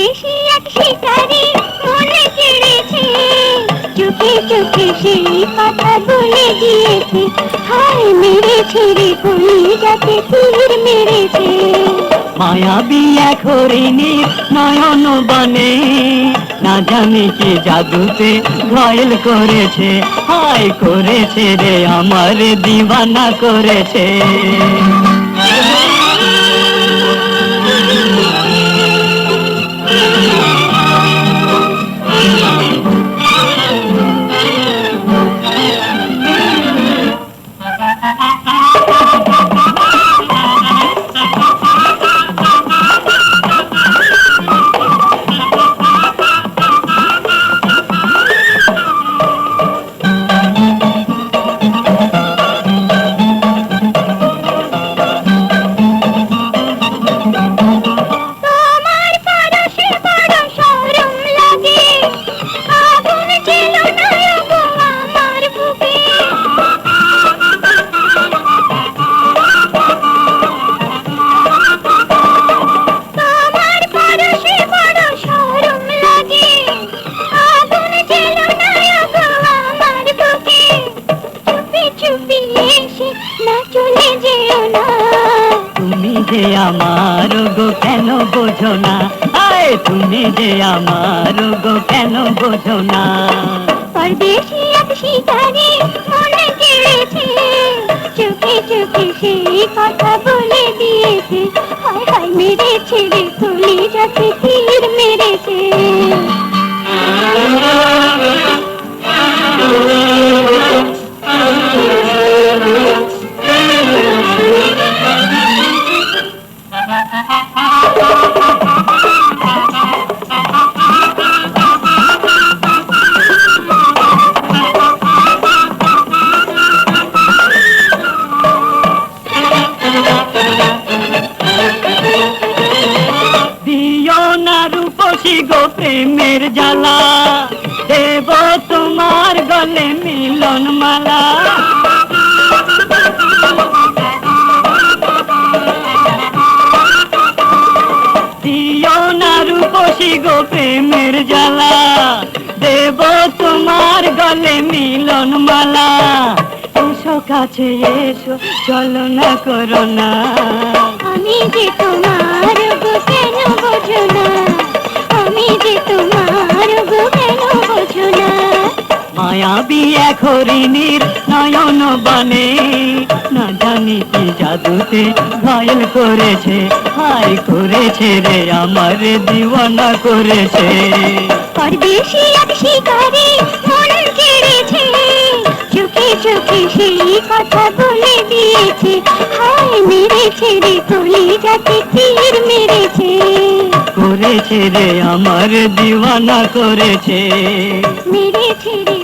পরদেশি এক শিকারি মনে কেড়েছে চোখে চোখে সেই কথা বলে দিয়েছে। হায় তীর মেরেছে। নয়ন বনে, না জানি কি জাদুতে ঘায়ল করেছে। হায় করেছে রে, আমার দিওয়ানা করেছে। এসে না চলে যেও না। তুমি যে আমার গো কেন বোঝো না? আয় তুমি যে আমার গো কেন বোঝো না? পরদেশি এক শিকারি মনে কেড়েছে। চোখে চোখে সেই কথা বলে দিয়েছে। হায় হায় মেরেছে রে গো প্রেমের জ্বালা দেব তোমার গলে মিলন মালা গো প্রেমের জ্বালা। দেব তোমার গলে মিলন মালা। এসো কাছে এসো, চলো করো না। আমি যে তোমার মায়াবী এক নয়ন বনে। না জানি কি জাদুতে ঘায়ল করেছে হাই করেছে রে আমার দিওয়ানা করেছে। পরদেশি এক শিকারি সেই কথা বলে দিয়েছে রে কলি যাতে তীর মেরেছে। করেছে রে আমার দিওয়ানা করেছে। মেরেছে রে